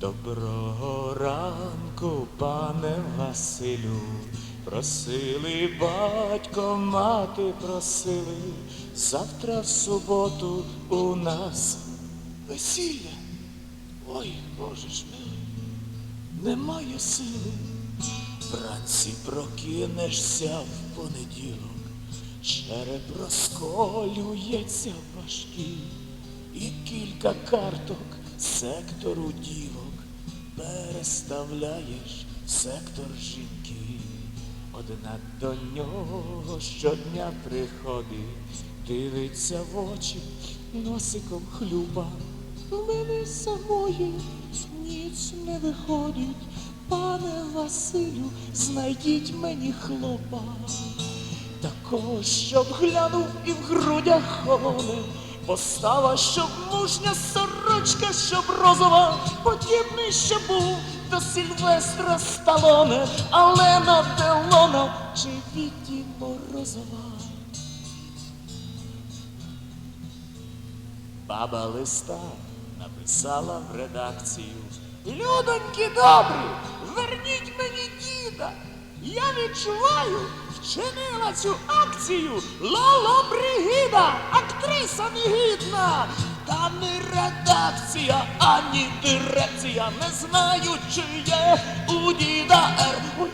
Доброго ранку, пане Василю, просили батько, мати просили, завтра в суботу у нас весілля. Ой, Боже ж милий, немає сили. Вранці прокинешся в понеділок, череп розколюється важкий, і кілька карток сектору дівок переставляєш сектор жінки. Одна до нього щодня приходить, дивиться в очі, носиком хлюпа. В мене самої ніч не виходить, пане Василю, знайдіть мені хлопа. Такого, щоб глянув і в грудях холоне, постава, щоб мужня сорочка, щоб розова, подібний, щоб був до Сільвестра Сталоне, Алена Делона чи Віті Морозова. Баба листа написала в редакцію. Людоньки добрі, верніть мені діда. Я відчуваю, вчинила цю акцію Лоло Бригіда, актриса негідна. Та не редакція, ані дирекція не знають, чи є у діда Р.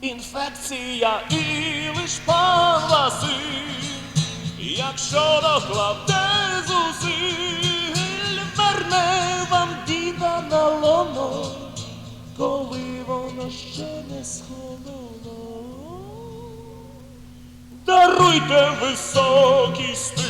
Інфекція і лиш пан Василь, якщо докладе зусиль, верне вам діда на лоно, коли воно ще не схололо. Даруйте високий стиль,